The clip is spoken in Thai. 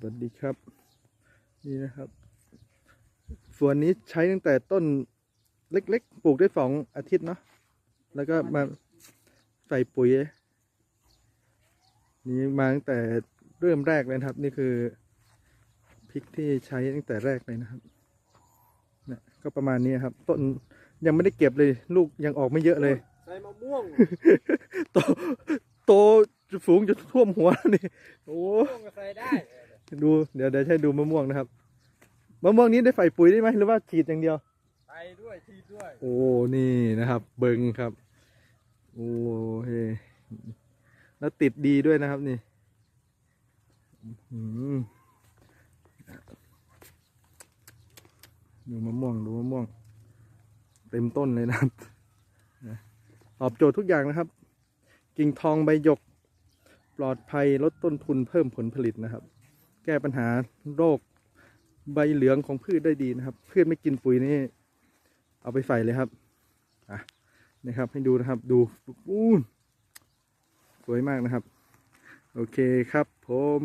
สวัสดีครับ นี่นะครับส่วนนี้ใช้ตั้งแต่ต้นเล็กๆ ปลูกได้สองอาทิตย์เนาะแล้วก็มาใส่ปุ๋ย นี่มาตั้งแต่เริ่มแรกเลยนะครับ นี่คือพริกที่ใช้ตั้งแต่แรกเลยนะครับเนี่ยก็ประมาณนี้ครับ ต้นยังไม่ได้เก็บเลย ลูกยังออกไม่เยอะเลย ใส่มะม่วงโตโตสูงจะท่วมหัวนี่โอ้มะม่วงก็ใส่ได้ ดูเดี๋ยวเดี๋ยวให้ดูมะม่วงนะครับมะม่วงนี้ได้ใส่ปุ๋ยได้ไหมหรือว่าฉีดอย่างเดียวใส่ด้วยทีด้วย โอ้นี่นะครับ เบิงครับ โอ้เฮแล้วติดดีด้วยนะครับนี่อื้อหือดูมะม่วงดูมะม่วง เต็มต้นเลยนะครับนะตอบโจทย์ทุกอย่างนะครับ กิ่งทองใบหยก ปลอดภัยลดต้นทุนเพิ่มผลผลิตนะครับ แก้ปัญหาโรคใบเหลืองของพืชได้ดีนะครับ พืชไม่กินปุ๋ยนี่เอาไปใส่เลยครับอะนะครับให้ดูนะครับดูอู้สวยมากนะครับ โอเคครับผม